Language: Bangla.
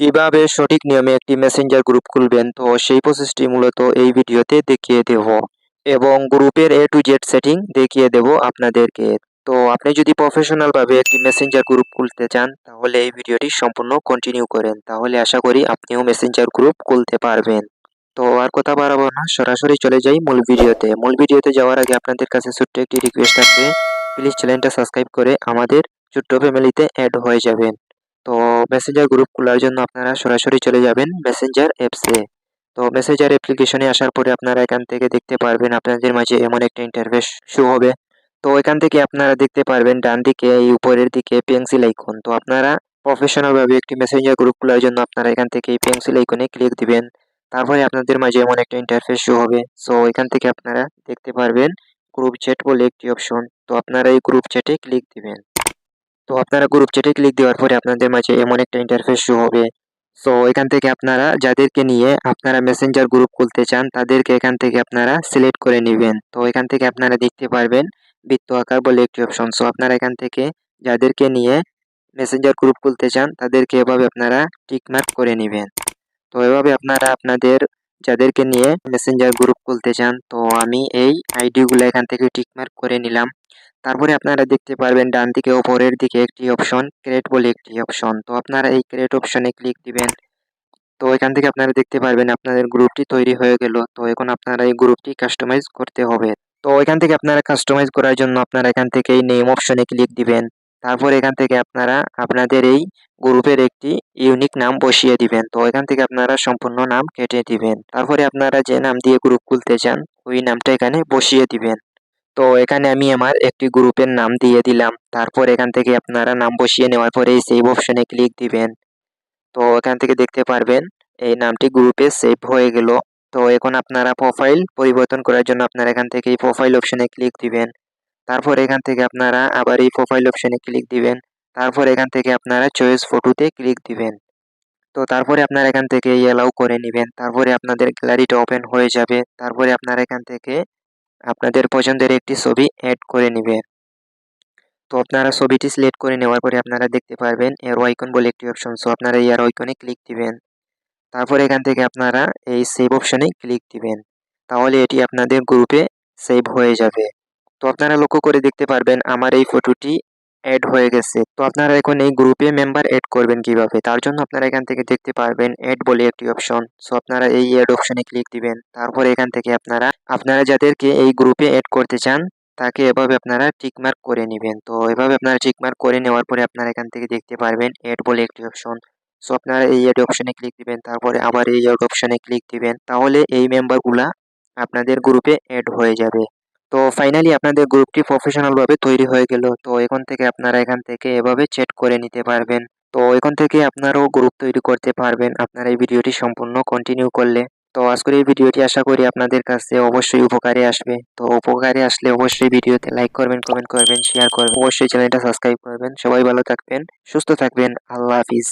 কীভাবে সঠিক নিয়মে একটি মেসেঞ্জার গ্রুপ খুলবেন? তো সেই প্রসেসটি মূলত এই ভিডিওতে দেখিয়ে দেব এবং গ্রুপের এ টু জেড সেটিং দেখিয়ে দেব আপনাদেরকে। তো আপনি যদি প্রফেশনাল ভাবে একটি মেসেঞ্জার গ্রুপ খুলতে চান, তাহলে এই ভিডিওটি সম্পূর্ণ কন্টিনিউ করেন। তাহলে আশা করি আপনিও মেসেঞ্জার গ্রুপ খুলতে পারবেন। তো আর কথা বাড়াবো না, সরাসরি চলে যাই মূল ভিডিওতে। মূল ভিডিওতে যাওয়ার আগে আপনাদের কাছে ছোট্ট একটি রিকোয়েস্ট আছে প্লিজ চ্যানেলটা সাবস্ক্রাইব করে আমাদের ছোট্ট ফ্যামিলিতে অ্যাড হয়ে যাবেন। তো মেসেঞ্জার গ্রুপ খোলার জন্য আপনারা সরাসরি চলে যাবেন মেসেঞ্জার অ্যাপসে তো মেসেঞ্জার অ্যাপ্লিকেশনে আসার পরে আপনারা এখান থেকে দেখতে পারবেন আপনাদের মাঝে এমন একটা ইন্টারফেস শো হবে। তো এখান থেকে আপনারা দেখতে পারবেন ডান দিকে, এই উপরের দিকে পেন্সিল আইকন তো আপনারা প্রফেশনালভাবে একটি মেসেঞ্জার গ্রুপ খোলার জন্য আপনারা এখান থেকে এই পেন্সিল আইকনে ক্লিক দিবেন। তারপরে আপনাদের মাঝে এমন একটা ইন্টারফেস শো হবে। সো এখান থেকে আপনারা দেখতে পারবেন গ্রুপ চ্যাট বলে একটি অপশন তো আপনারা এই গ্রুপ চ্যাটে ক্লিক দিবেন। তো আপনারা গ্রুপ চ্যাটে ক্লিক দেওয়ার পরে আপনাদের মাঝে এমন একটা ইন্টারফেস শো হবে। সো এখান থেকে আপনারা যাদেরকে নিয়ে আপনারা মেসেঞ্জার গ্রুপ খুলতে চান, তাদেরকে এখান থেকে আপনারা সিলেক্ট করে নেবেন। তো, এখান থেকে আপনারা দেখতে পারবেন বৃত্ত আকার বলে একটি অপশন সো আপনারা এখান থেকে যাদেরকে নিয়ে মেসেঞ্জার গ্রুপ খুলতে চান, তাদেরকে এভাবে আপনারা টিকমার্ক করে নেবেন। তো, এভাবে আপনারা আপনাদের যাদেরকে নিয়ে মেসেঞ্জার গ্রুপ খুলতে চান, তো আমি এই আইডিগুলো এখান থেকে টিকমার্ক করে নিলাম। তারপরে আপনারা দেখতে পারবেন ডান দিকে ওপরের দিকে একটি অপশন ক্রেট বলে একটি অপশন তো আপনারা এই ক্রেট অপশনে ক্লিক দিবেন। তো এখান থেকে আপনারা দেখতে পারবেন আপনাদের গ্রুপটি তৈরি হয়ে গেল। তো এখন আপনারা এই গ্রুপটি কাস্টমাইজ করতে হবে। তো এখান থেকে আপনারা কাস্টমাইজ করার জন্য আপনারা এখান থেকে এই নেম অপশনে ক্লিক দিবেন। তারপর এখান থেকে আপনারা আপনাদের এই গ্রুপের একটি ইউনিক নাম বসিয়ে দিবেন। তো এখান থেকে আপনারা সম্পূর্ণ নাম কেটে দিবেন। তারপরে আপনারা যে নাম দিয়ে গ্রুপ খুলতে চান, ওই নামটা এখানে বসিয়ে দিবেন। তো এখানে আমি আমার একটি গ্রুপের নাম দিয়ে দিলাম। তারপর এখান থেকে আপনারা নাম বসিয়ে নেওয়ার পরে এই সেভ অপশনে ক্লিক দিবেন। তো এখান থেকে দেখতে পারবেন, এই নামটি গ্রুপে সেভ হয়ে গেল। তো এখন আপনারা প্রোফাইল পরিবর্তন করার জন্য আপনারা এখান থেকে এই প্রোফাইল অপশনে ক্লিক দিবেন। তারপর এখান থেকে আপনারা আবার এই প্রোফাইল অপশনে ক্লিক দিবেন। তারপর এখান থেকে আপনারা চয়েস ফটোতে ক্লিক দিবেন। তো তারপরে আপনারা এখান থেকে অ্যালাউ করে নেবেন। তারপরে আপনাদের গ্যালারিটা ওপেন হয়ে যাবে। তারপরে আপনারা এখান থেকে আপনাদের পছন্দের একটি ছবি অ্যাড করে নেবে। তো আপনারা ছবিটি সিলেক্ট করে নেওয়ার পরে আপনারা দেখতে পারবেন এর আইকন বলে একটি অপশন সো আপনারা এর আইকনে ক্লিক দিবেন। তারপর এখান থেকে আপনারা এই সেভ অপশনে ক্লিক দিবেন। তাহলে এটি আপনাদের গ্রুপে সেভ হয়ে যাবে। তো আপনারা লক্ষ্য করে দেখতে পারবেন, আমার এই ফটোটি অ্যাড হয়ে গেছে। তো আপনারা এখন এই গ্রুপে মেম্বার অ্যাড করবেন কীভাবে? তার জন্য আপনারা এখান থেকে দেখতে পারবেন অ্যাড বলে একটি অপশন সো আপনারা এই অ্যাড অপশনে ক্লিক দিবেন। তারপর এখান থেকে আপনারা আপনারা যাদেরকে এই গ্রুপে অ্যাড করতে চান, তাকে এভাবে আপনারা টিকমার্ক করে নেবেন। তো, এভাবে আপনারা টিকমার্ক করে নেওয়ার পরে আপনারা এখান থেকে দেখতে পারবেন অ্যাড বলে একটি অপশন সো আপনারা এই অ্যাড অপশনে ক্লিক দিবেন। তারপরে আবার এই অ্যাড অপশনে ক্লিক দিবেন। তাহলে এই মেম্বারগুলা আপনাদের গ্রুপে অ্যাড হয়ে যাবে। তো ফাইনালি আপনাদের গ্রুপটি প্রফেশনালভাবে তৈরি হয়ে গেল। তো এখন থেকে আপনারা এখান থেকে এভাবে চ্যাট করে নিতে পারবেন। তো এখন থেকে আপনারাও গ্রুপ তৈরি করতে পারবেন। আপনারা এই ভিডিওটি সম্পূর্ণ কন্টিনিউ করলে। তো আজকের এই ভিডিওটি আশা করি আপনাদের কাছে অবশ্যই উপকারে আসবে। তো উপকারে আসলে অবশ্যই ভিডিওতে লাইক করবেন কমেন্ট করবেন শেয়ার করবেন। অবশ্যই চ্যানেলটা সাবস্ক্রাইব করবেন। সবাই ভালো থাকবেন, সুস্থ থাকবেন। আল্লাহ হাফিজ।